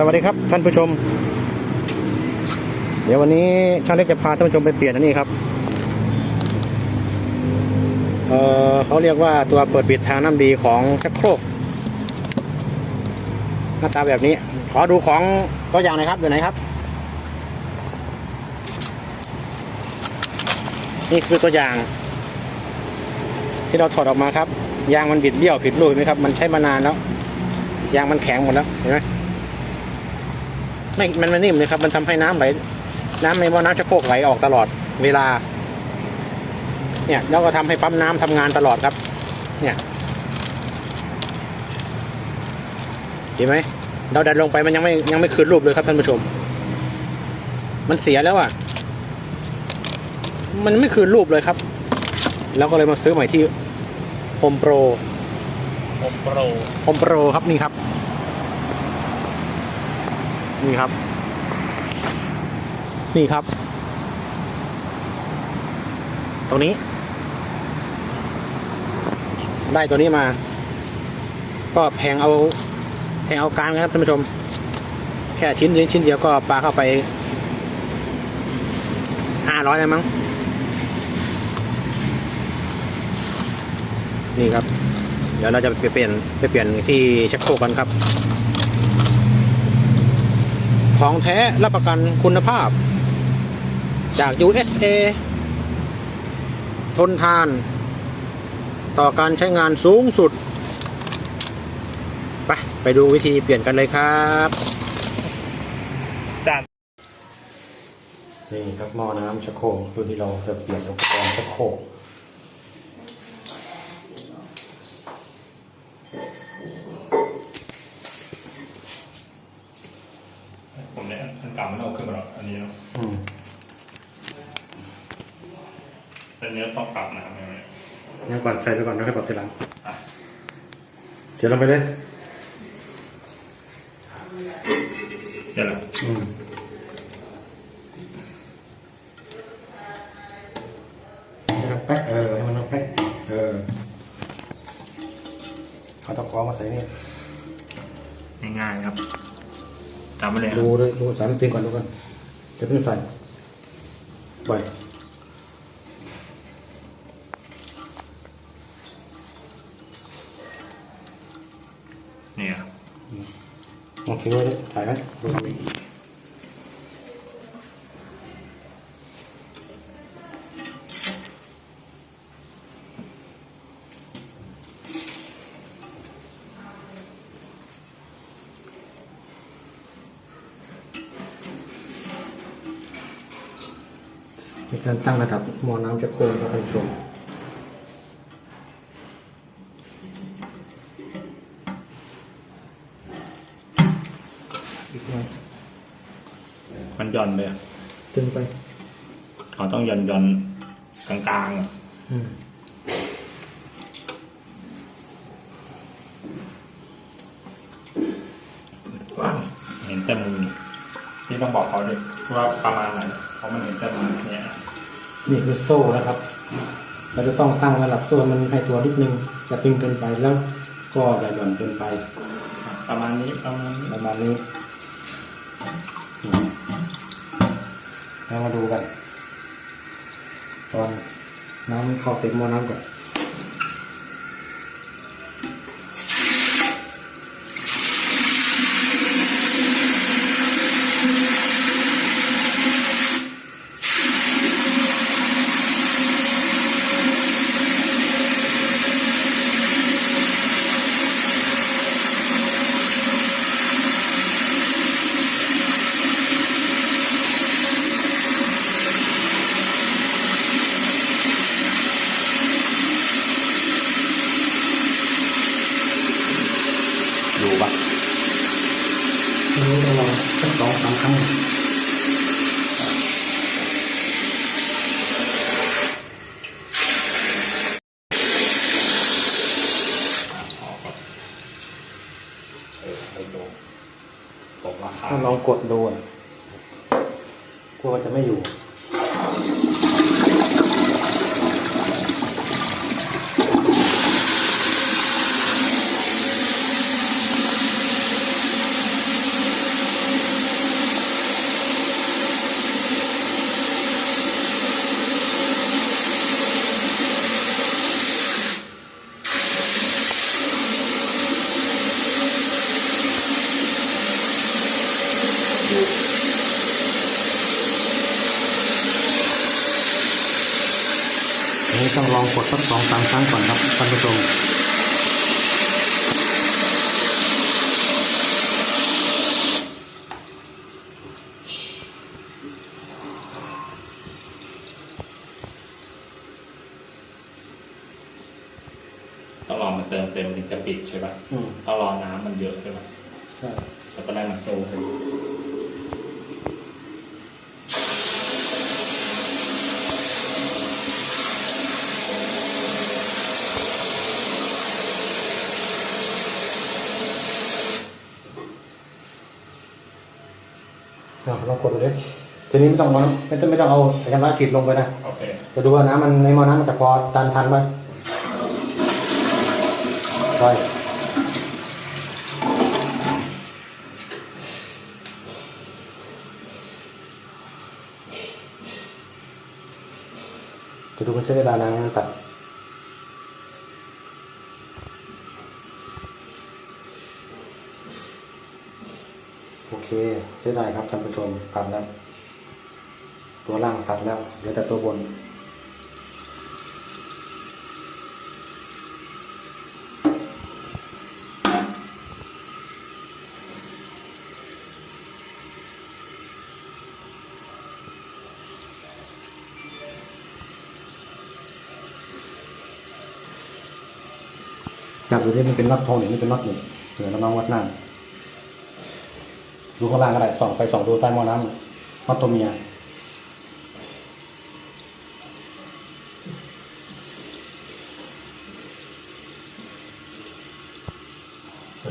สวัสดีครับท่านผู้ชม เดี๋ยววันนี้ช่างเล็กจะพาท่านผู้ชมไปเปลี่ยนอันนี้ครับเออเขาเรียกว่าตัวเปิดปิดทางน้ำดีของชักโครก หน้าตาแบบนี้ ขอดูของตัวอย่างหน่อยครับอยู่ไหนครับ นี่คือตัวอย่าง ที่เราถอดออกมาครับ ยางมันบิดเบี้ยวผิดรูปไหมครับ มันใช้มานานแล้ว ยางมันแข็งหมดแล้วเห็นไหม ไม่มันไม่นิ่มเลยครับ มันทำให้น้ำไหล น้ำในหม้อน้ำชักโครกไหลออกตลอดเวลา เนี่ยแล้วก็ทำให้ปั๊มน้ำทำงานตลอดครับ เนี่ยเห็นไหมเราดันลงไปมันยังไม่ยังไม่คืนรูปเลยครับท่านผู้ชม มันเสียแล้วอะ มันไม่คืนรูปเลยครับ แล้วก็เลยมาซื้อใหม่ที่โฮมโปรผมโปรโฮมโปรครับนี่ครับ นี่ครับ นี่ครับ ตรงนี้ ได้ตัวนี้มา ก็แพงเอาแพงเอาการครับท่านผู้ชม แค่ชิ้นนี้ชิ้นเดียวก็ปลาเข้าไปห้าร้อยเลยมั้ง นี่ครับ เดี๋ยวเราจะไปเปลี่ยนไปเปลี่ยนที่ชักโครกกันครับ ของแท้รับประกันคุณภาพ จาก USA ทนทาน ต่อการใช้งานสูงสุด ไป ไปดูวิธีเปลี่ยนกันเลยครับจากนี่ครับหม้อน้ำชักโครกรุ่นที่เราจะเปลี่ยนอุปกรณ์ชักโครก ผมเนี่ยอันเก่า มันเอาขึ้นมาหรอกอันนี้เนาะอืมแต่เนี้ยต้องปรับนะครับเนี่ยงั้นก่อนใส่ไปก่อนแล้วค่อยปรับทีหลังอะเสียลงไปเลยเดี๋ยวละอืมให้มันแป๊ะเออให้มันแป๊ะเออเอาตะกร้อมาใส่นี่ง่ายๆครับ จำไว้เลยคดูรับเลยดูสามตีก่อนดูก่อนจะเพิ่งใส่ปล่อยเนี่ยครับลองทิ้งไว้ดิถ่ายไห ในการตั้งระดับหมอน้ำจะโค้งครับท่านผู้ชมอีกหน่อยมันหย่อนเลยอะตึงไปอ๋อต้องหย่อนหย่อนกลางๆอะ อืม ว้าว เห็นแต่มือนี่ พี่ต้องบอกเขาด้วยว่าประมาณไหนเพราะมันเห็นแต่มือเนี่ยนี่คือโซ่นะครับ เราจะต้องตั้งระดับโซ่มันให้ตัวนิดนึงจะตึงเกินไปแล้วก็อย่าหย่อนเกินไป ประมาณนี้ประมาณนี้ประมาณนี้อืมแล้วมาดูกัน ตอนน้ำเข้าเต็มหม้อน้ำก่อนดูปะ นี่ต้องลองสักสองสามครั้งตกราคาถ้าลองกดดูอะกลัวมันจะไม่อยู่ นนี้ต้องลองกดสักสองสามครั้งก่อนครับท่านผู้ชมต้องรอมันเติมเต็มถึงจะปิดใช่ปะอืมต้องรอน้ำมันเยอะใช่ปะใช่แล้วก็ได้มันโตขึ้น ลองกดดูดิทีนี้ไม่ต้องเอาไม่ต้องไม่ต้องเอาสายชำระฉีดลงไปนะโอเคจะดูว่าน้ำมันในหม้อน้ำมันจะพอตันทันไหมใช่จะดูมันใช้เวลานานไหมตัด เคใช้ได้ครับท่านผู้ชมตัดแล้ว ตัวล่างตัดแล้วเหลือแต่ตัวบน จับดูที่มันเป็นน็อตทองหรือไม่เป็นน็อตหนึ่งเดี๋ยวเรามาวัดหน้า ดูข้างล่างก็ได้ส่องไฟส่องดูใต้หม้อน้ำน็อตตัวเมีย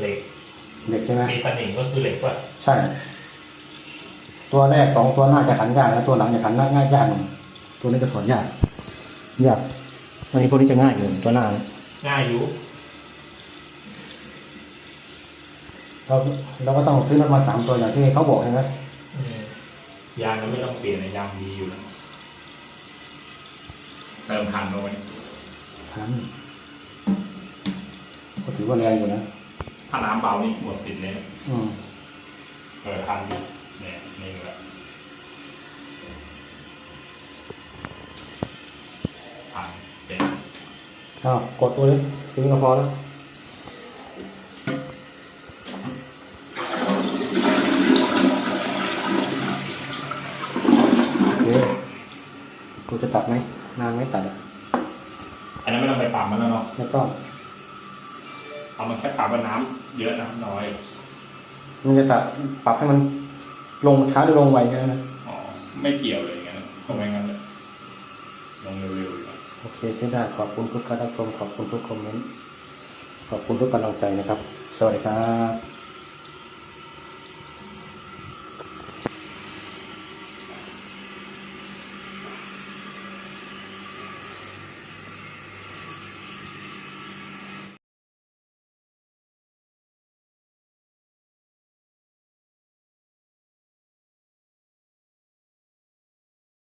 เหล็กเด็กใช่ไหมมีตะหนิงก็คือเหล็กป่ะใช่ ตัวแรกสองตัวหน้าจะขันยากแล้วตัวหลังจะขันง่ายยากหน่อยตัวนี้จะถอนยากยากอันนี้พวกนี้จะง่ายอยู่ตัวหน้าเนี่ยง่ายอยู่ เราเราก็ต้องซื้อรถมาสามตัวอย่างที่เขาบอกใช่ไหมอืมยางก็ไม่ต้องเปลี่ยนนะยางดีอยู่แล้วเติมทันลงไปทันก็ถือว่าแรงอยู่นะถ้าน้ำเบานี่หมดสิทธิ์เลยนะอืมเปิดทันอยู่เนี่ยนี่แหละทันเป็นอ้าวกดตัวเลยทีนี้ก็พอแล้ว กูจะตัดไหมนานไหมตัดอะอันนั้นไม่ต้องไปปรับมันแล้วเนาะไม่ต้องเอามันแค่ปรับว่าน้ำเยอะน้ำน้อยมันจะตัดปรับให้มันลงช้าหรือลงไวแค่นั้นนะอ๋อไม่เกี่ยวเลยอย่างนั้นทำไมงั้นเลยลงเร็วๆอยู่นะโอเคใช้ได้ขอบคุณทุกการรับชมขอบคุณทุกคอมเมนต์ขอบคุณทุกกำลังใจนะครับ สวัสดีครับ